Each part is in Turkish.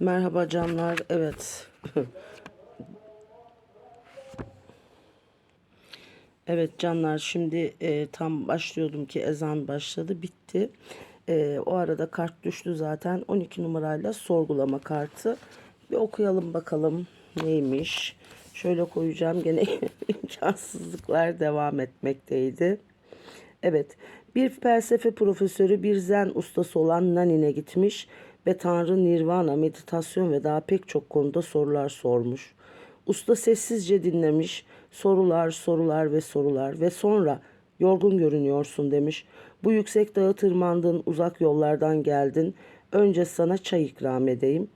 Merhaba canlar. Evet. evet canlar şimdi e, tam başlıyordum ki ezan başladı bitti. E, o arada kart düştü zaten 12 numarayla sorgulama kartı. Bir okuyalım bakalım neymiş. Şöyle koyacağım gene imkansızlıklar devam etmekteydi. Evet, bir felsefe profesörü bir zen ustası olan Nanin'e gitmiş ve Tanrı, Nirvana, meditasyon ve daha pek çok konuda sorular sormuş. Usta sessizce dinlemiş, sorular, sorular ve sorular ve sonra yorgun görünüyorsun demiş. Bu yüksek dağı tırmandın, uzak yollardan geldin. Önce sana çay ikram edeyim.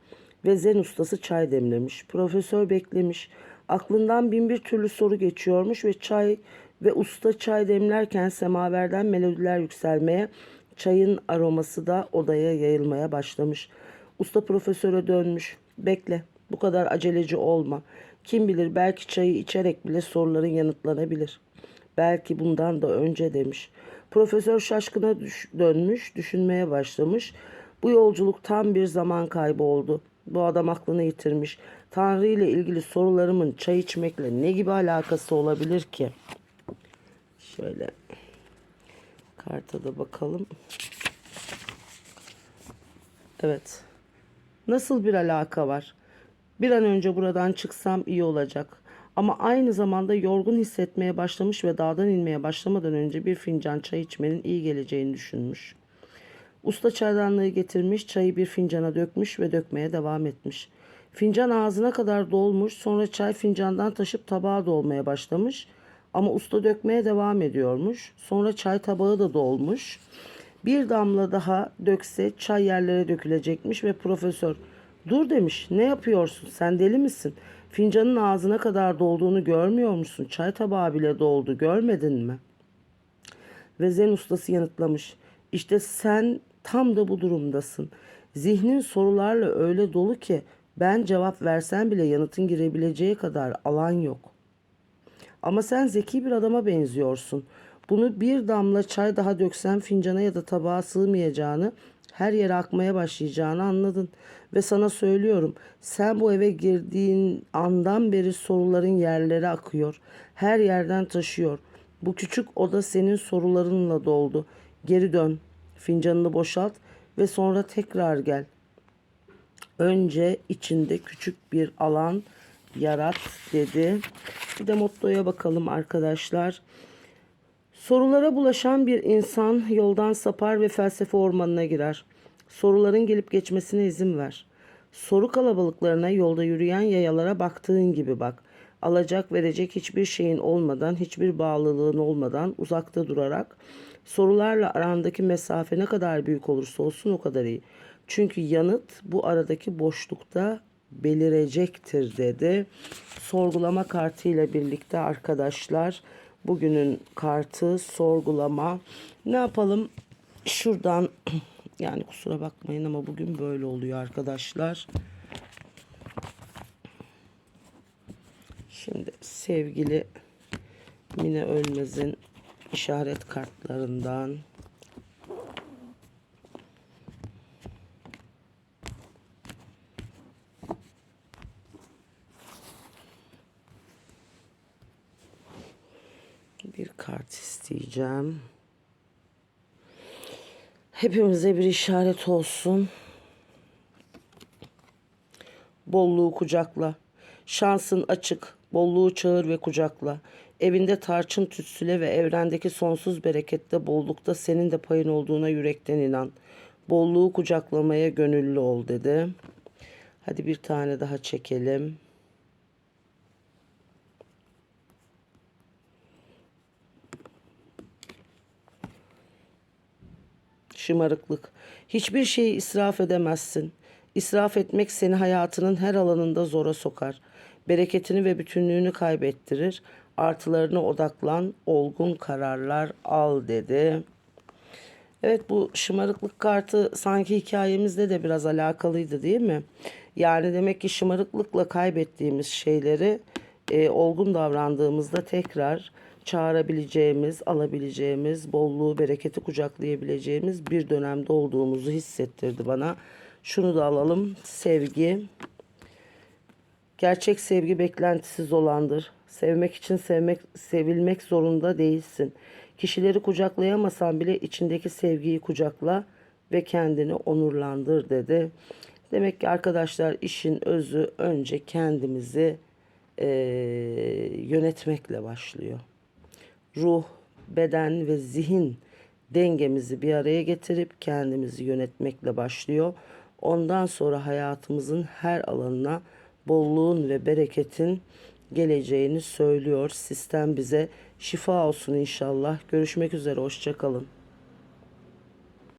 Ve zen ustası çay demlemiş. Profesör beklemiş. Aklından bin bir türlü soru geçiyormuş ve çay ve usta çay demlerken semaverden melodiler yükselmeye, çayın aroması da odaya yayılmaya başlamış. Usta profesöre dönmüş. Bekle, bu kadar aceleci olma. Kim bilir belki çayı içerek bile soruların yanıtlanabilir. Belki bundan da önce demiş. Profesör şaşkına düş- dönmüş, düşünmeye başlamış. Bu yolculuk tam bir zaman kaybı oldu. Bu adam aklını yitirmiş. Tanrı ile ilgili sorularımın çay içmekle ne gibi alakası olabilir ki? Şöyle karta da bakalım. Evet. Nasıl bir alaka var? Bir an önce buradan çıksam iyi olacak. Ama aynı zamanda yorgun hissetmeye başlamış ve dağdan inmeye başlamadan önce bir fincan çay içmenin iyi geleceğini düşünmüş. Usta çaydanlığı getirmiş, çayı bir fincana dökmüş ve dökmeye devam etmiş. Fincan ağzına kadar dolmuş, sonra çay fincandan taşıp tabağa dolmaya başlamış. Ama usta dökmeye devam ediyormuş. Sonra çay tabağı da dolmuş. Bir damla daha dökse çay yerlere dökülecekmiş ve profesör dur demiş ne yapıyorsun sen deli misin? Fincanın ağzına kadar dolduğunu görmüyor musun? Çay tabağı bile doldu görmedin mi?'' Ve zen ustası yanıtlamış. İşte sen tam da bu durumdasın. Zihnin sorularla öyle dolu ki ben cevap versen bile yanıtın girebileceği kadar alan yok. Ama sen zeki bir adama benziyorsun. Bunu bir damla çay daha döksen fincana ya da tabağa sığmayacağını, her yere akmaya başlayacağını anladın. Ve sana söylüyorum, sen bu eve girdiğin andan beri soruların yerlere akıyor. Her yerden taşıyor. Bu küçük oda senin sorularınla doldu. Geri dön, fincanını boşalt ve sonra tekrar gel. Önce içinde küçük bir alan yarat dedi. Bir de mottoya bakalım arkadaşlar. Sorulara bulaşan bir insan yoldan sapar ve felsefe ormanına girer. Soruların gelip geçmesine izin ver. Soru kalabalıklarına yolda yürüyen yayalara baktığın gibi bak. Alacak verecek hiçbir şeyin olmadan, hiçbir bağlılığın olmadan uzakta durarak sorularla arandaki mesafe ne kadar büyük olursa olsun o kadar iyi. Çünkü yanıt bu aradaki boşlukta belirecektir dedi. Sorgulama kartı ile birlikte arkadaşlar bugünün kartı sorgulama. Ne yapalım? Şuradan yani kusura bakmayın ama bugün böyle oluyor arkadaşlar. Şimdi sevgili Mine Ölmez'in işaret kartlarından bir kart isteyeceğim. Hepimize bir işaret olsun. Bolluğu kucakla. Şansın açık. Bolluğu çağır ve kucakla. Evinde tarçın tütsüle ve evrendeki sonsuz berekette bollukta senin de payın olduğuna yürekten inan. Bolluğu kucaklamaya gönüllü ol dedi. Hadi bir tane daha çekelim. Şımarıklık. Hiçbir şeyi israf edemezsin. İsraf etmek seni hayatının her alanında zora sokar. Bereketini ve bütünlüğünü kaybettirir. Artılarına odaklan, olgun kararlar al dedi. Evet bu şımarıklık kartı sanki hikayemizde de biraz alakalıydı değil mi? Yani demek ki şımarıklıkla kaybettiğimiz şeyleri e, olgun davrandığımızda tekrar çağırabileceğimiz, alabileceğimiz, bolluğu, bereketi kucaklayabileceğimiz bir dönemde olduğumuzu hissettirdi bana. Şunu da alalım. Sevgi. Gerçek sevgi beklentisiz olandır. Sevmek için sevmek, sevilmek zorunda değilsin. Kişileri kucaklayamasan bile içindeki sevgiyi kucakla ve kendini onurlandır dedi. Demek ki arkadaşlar işin özü önce kendimizi eee, yönetmekle başlıyor. Ruh, beden ve zihin dengemizi bir araya getirip kendimizi yönetmekle başlıyor. Ondan sonra hayatımızın her alanına bolluğun ve bereketin geleceğini söylüyor. Sistem bize şifa olsun inşallah. Görüşmek üzere, hoşçakalın.